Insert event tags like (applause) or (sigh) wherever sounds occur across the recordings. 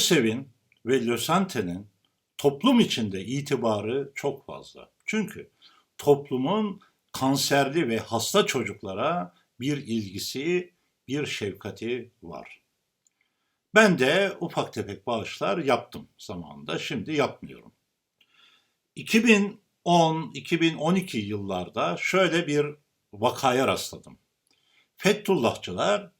LÖSEV'in ve LÖSANTE'nin toplum içinde itibarı çok fazla. Çünkü toplumun kanserli ve hasta çocuklara bir ilgisi, bir şefkati var. Ben de ufak tefek bağışlar yaptım zamanında, şimdi yapmıyorum. 2010-2012 yıllarda şöyle bir vakaya rastladım. Fethullahçılar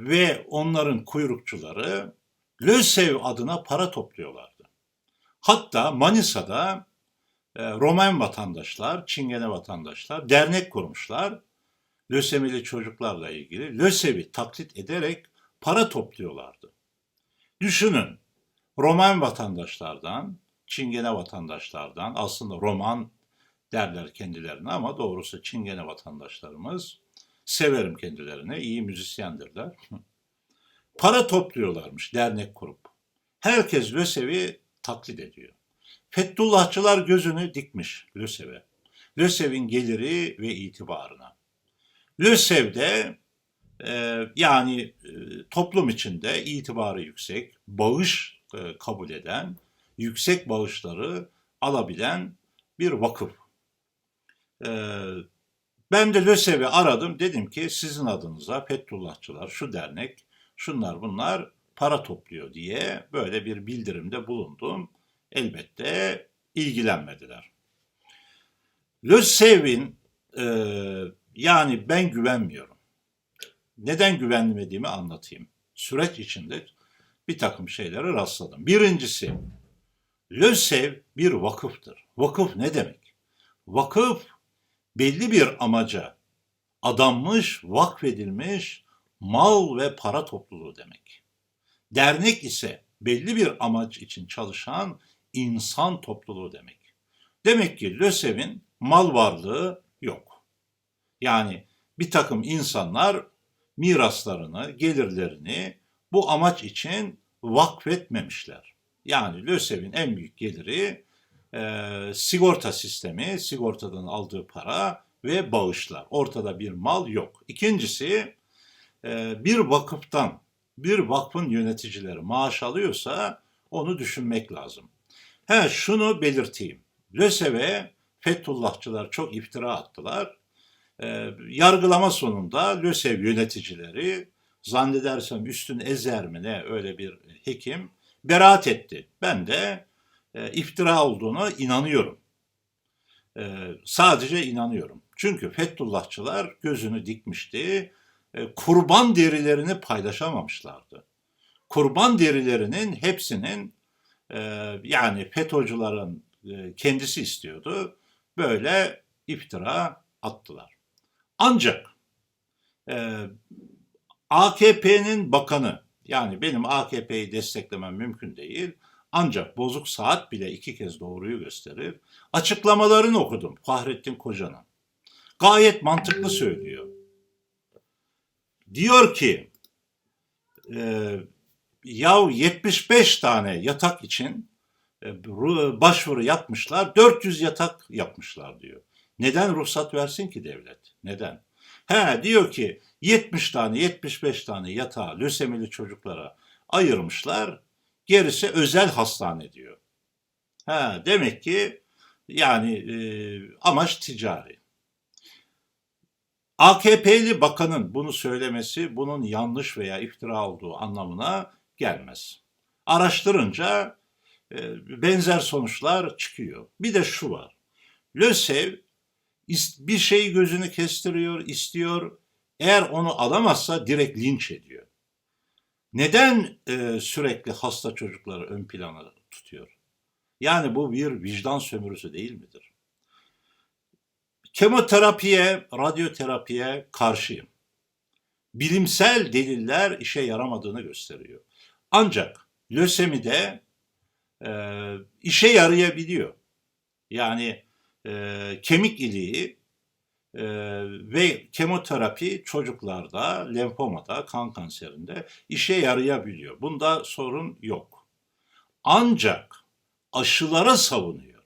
ve onların kuyrukçuları LÖSEV adına para topluyorlardı. Hatta Manisa'da e, Roman vatandaşlar, Çingene vatandaşlar dernek kurmuşlar. Lösemili çocuklarla ilgili LÖSEV'i taklit ederek para topluyorlardı. Düşünün, Roman vatandaşlardan, Çingene vatandaşlardan, aslında Roman derler kendilerine ama doğrusu Çingene vatandaşlarımız, severim kendilerini, iyi müzisyendirler. (laughs) Para topluyorlarmış dernek kurup. Herkes LÖSEV'i taklit ediyor. Fethullahçılar gözünü dikmiş LÖSEV'e. LÖSEV'in geliri ve itibarına. LÖSEV'de e, yani e, toplum içinde itibarı yüksek, bağış e, kabul eden, yüksek bağışları alabilen bir vakıf. E, ben de LÖSEV'i aradım. Dedim ki sizin adınıza Fethullahçılar, şu dernek, şunlar bunlar para topluyor diye böyle bir bildirimde bulundum. Elbette ilgilenmediler. LÖSEV'in e, yani ben güvenmiyorum. Neden güvenmediğimi anlatayım. Süreç içinde bir takım şeylere rastladım. Birincisi, LÖSEV bir vakıftır. Vakıf ne demek? Vakıf belli bir amaca adanmış, vakfedilmiş mal ve para topluluğu demek. Dernek ise belli bir amaç için çalışan insan topluluğu demek. Demek ki LÖSEV'in mal varlığı yok. Yani bir takım insanlar miraslarını, gelirlerini bu amaç için vakfetmemişler. Yani LÖSEV'in en büyük geliri e, sigorta sistemi, sigortadan aldığı para ve bağışlar. Ortada bir mal yok. İkincisi bir vakıftan, bir vakfın yöneticileri maaş alıyorsa onu düşünmek lazım. He şunu belirteyim. LÖSEV'e Fethullahçılar çok iftira attılar. E, yargılama sonunda LÖSEV yöneticileri zannedersem Üstün Ezer mi ne öyle bir hekim beraat etti. Ben de e, iftira olduğuna inanıyorum. E, sadece inanıyorum. Çünkü Fethullahçılar gözünü dikmişti. E, kurban derilerini paylaşamamışlardı. Kurban derilerinin hepsinin e, yani FETÖ'cülerin e, kendisi istiyordu. Böyle iftira attılar. Ancak AKP'nin bakanı yani benim AKP'yi desteklemem mümkün değil. Ancak bozuk saat bile iki kez doğruyu gösterir. Açıklamalarını okudum Fahrettin Koca'nın. Gayet mantıklı söylüyor. Diyor ki e, yahu 75 tane yatak için e, başvuru yapmışlar. 400 yatak yapmışlar diyor. Neden ruhsat versin ki devlet? Neden? He diyor ki 70 tane 75 tane yatağı lösemili çocuklara ayırmışlar. Gerisi özel hastane diyor. Ha demek ki yani e, amaç ticari. AKP'li bakanın bunu söylemesi bunun yanlış veya iftira olduğu anlamına gelmez. Araştırınca e, benzer sonuçlar çıkıyor. Bir de şu var. LÖSEV bir şeyi gözünü kestiriyor, istiyor. Eğer onu alamazsa direkt linç ediyor. Neden e, sürekli hasta çocukları ön plana tutuyor? Yani bu bir vicdan sömürüsü değil midir? Kemoterapiye, radyoterapiye karşıyım. Bilimsel deliller işe yaramadığını gösteriyor. Ancak lösemide e, işe yarayabiliyor. Yani e, kemik iliği e, ve kemoterapi çocuklarda, lenfomada, kan kanserinde işe yarayabiliyor. Bunda sorun yok. Ancak aşılara savunuyor.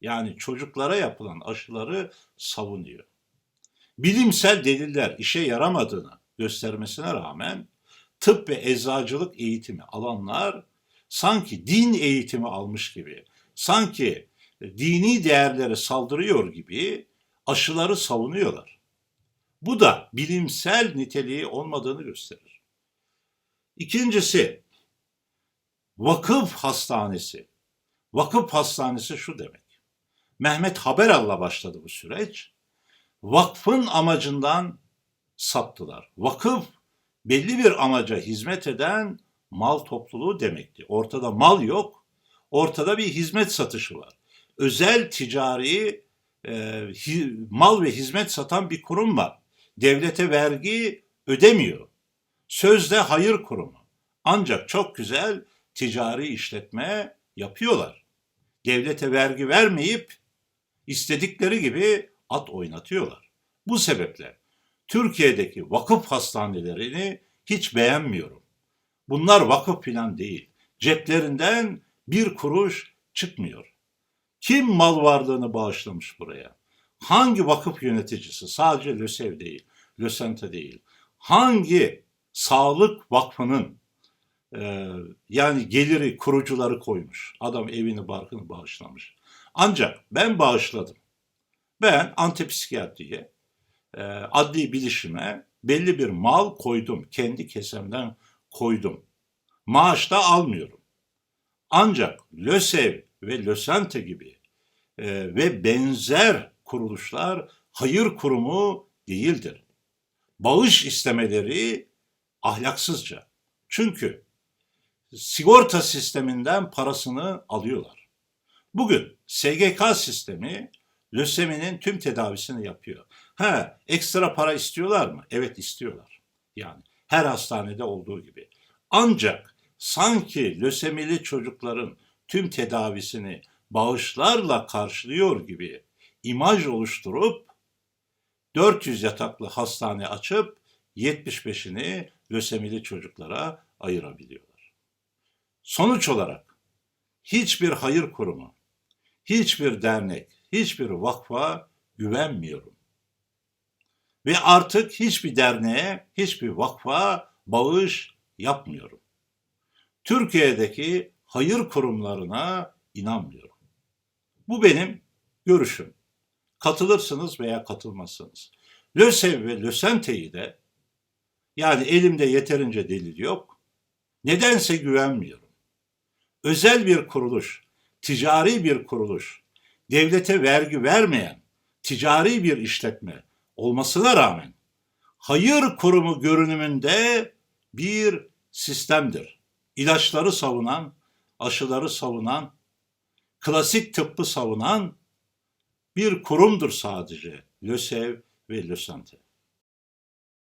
Yani çocuklara yapılan aşıları savunuyor. Bilimsel deliller işe yaramadığını göstermesine rağmen tıp ve eczacılık eğitimi alanlar sanki din eğitimi almış gibi, sanki dini değerlere saldırıyor gibi aşıları savunuyorlar. Bu da bilimsel niteliği olmadığını gösterir. İkincisi, vakıf hastanesi. Vakıf hastanesi şu demek. Mehmet Haberal'la başladı bu süreç. Vakfın amacından saptılar. Vakıf belli bir amaca hizmet eden mal topluluğu demekti. Ortada mal yok, ortada bir hizmet satışı var. Özel ticari e, hi- mal ve hizmet satan bir kurum var. Devlete vergi ödemiyor. Sözde hayır kurumu. Ancak çok güzel ticari işletme yapıyorlar. Devlete vergi vermeyip istedikleri gibi at oynatıyorlar. Bu sebeple Türkiye'deki vakıf hastanelerini hiç beğenmiyorum. Bunlar vakıf filan değil. Ceplerinden bir kuruş çıkmıyor. Kim mal varlığını bağışlamış buraya? Hangi vakıf yöneticisi? Sadece LÖSEV değil, LÖSENTE değil. Hangi sağlık vakfının e, yani geliri kurucuları koymuş? Adam evini barkını bağışlamış. Ancak ben bağışladım. Ben antipsikiyatriye, e, adli bilişime belli bir mal koydum. Kendi kesemden koydum. Maaş da almıyorum. Ancak LÖSEV ve LÖSENTE gibi e, ve benzer kuruluşlar hayır kurumu değildir. Bağış istemeleri ahlaksızca. Çünkü sigorta sisteminden parasını alıyorlar. Bugün SGK sistemi löseminin tüm tedavisini yapıyor. Ha, ekstra para istiyorlar mı? Evet istiyorlar. Yani her hastanede olduğu gibi. Ancak sanki lösemili çocukların tüm tedavisini bağışlarla karşılıyor gibi imaj oluşturup 400 yataklı hastane açıp 75'ini lösemili çocuklara ayırabiliyorlar. Sonuç olarak hiçbir hayır kurumu, hiçbir dernek, hiçbir vakfa güvenmiyorum. Ve artık hiçbir derneğe, hiçbir vakfa bağış yapmıyorum. Türkiye'deki hayır kurumlarına inanmıyorum. Bu benim görüşüm. Katılırsınız veya katılmazsınız. LÖSEV ve LÖSENTE'yi de yani elimde yeterince delil yok. Nedense güvenmiyorum. Özel bir kuruluş, ticari bir kuruluş, devlete vergi vermeyen ticari bir işletme olmasına rağmen hayır kurumu görünümünde bir sistemdir. İlaçları savunan, aşıları savunan, klasik tıbbı savunan bir kurumdur sadece LÖSEV ve LÖSENTE.